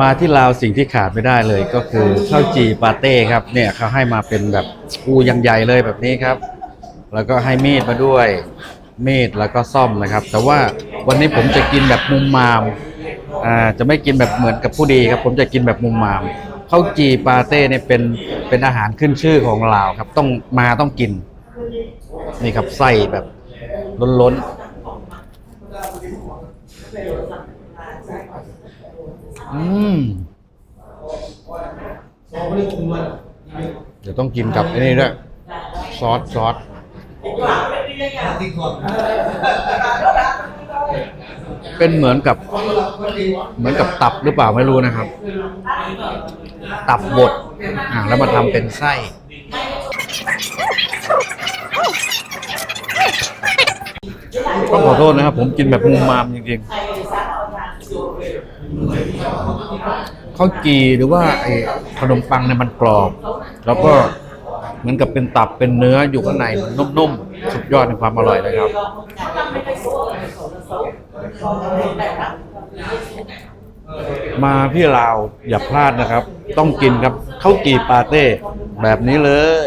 มาที่ลาวสิ่งที่ขาดไม่ได้เลยก็คือข้าวจีปาเต้ครับเนี่ยเขาให้มาเป็นแบบอูยังใหญ่เลยแบบนี้ครับ แล้วก็ให้มีดมาด้วยมีดแล้วก็ซ่อมนะครับ แต่ว่าวันนี้ผมจะกินแบบมุมมามอ่าจะไม่กินแบบเหมือนกับผู้ดีครับ ผมจะกินแบบมุมมามข้าวจีปาเต้เนี่ยเป็นเป็นอาหารขึ้นชื่อของลาวครับ ต้องมาต้องกิน นี่ครับไส้แบบล้นๆ อืมเดี๋ยวต้องกินกับไอ้นี่ด้วยซอสซอสเป็นเหมือนกับ เหมือนกับตับหรือเปล่าไม่รู้นะครับ ตับบดอ่าแล้วมาทำเป็นไส้ต้องขอโทษนะครับ ผมกินแบบมุมมามจริงๆ ข้าวจีหรือว่าไอ้ขนมปังเนี่ยมันกรอบ แล้วก็เหมือนกับเป็นตับเป็นเนื้ออยู่ข้างในมันนุ่มๆ สุดยอดในความอร่อยเลยครับ มาที่ลาวอย่าพลาดนะครับ ต้องกินครับข้าวจีปาเต้แบบนี้เลย